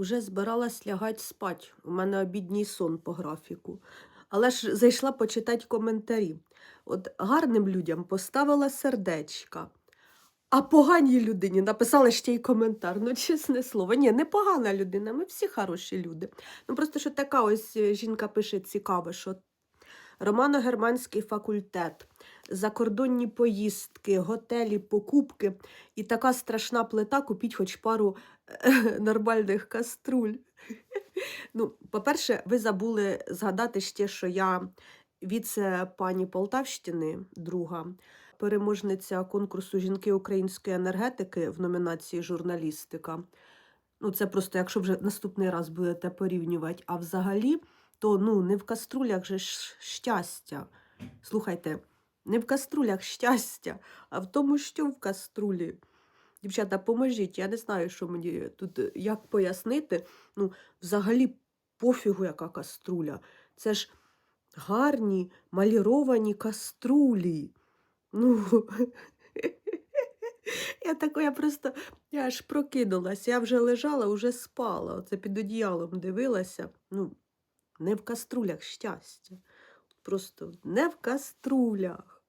Уже збиралась лягать спать. У мене обідній сон по графіку. Але ж зайшла почитати коментарі. От гарним людям поставила сердечка, а поганій людині написала ще й коментар. Ну, чесне слово, ні, не погана людина, ми всі хороші люди. Ну просто що така ось е, жінка пише цікаве, що Романо-германський факультет, закордонні поїздки, готелі, покупки і така страшна плита, купіть хоч пару е, нормальних каструль. Ну, по-перше, ви забули згадати ще, що я віце пані Полтавщини, друга, переможниця конкурсу жінки української енергетики в номінації журналістика. Ну, це просто, якщо вже наступний раз будете порівнювати, а взагалі, то ну, не в каструлях же щастя. Слухайте, не в каструлях щастя, а в тому, що в каструлі. Дівчата, поможіть, я не знаю, що мені тут е, як пояснити. Ну, взагалі пофігу, яка каструля. Це ж гарні маліровані каструлі. Ну, я тако, я просто я аж прокинулась, я вже лежала, вже спала. Оце під одіялом дивилася. Ну, не в каструлях щастя. Просто не в каструлях.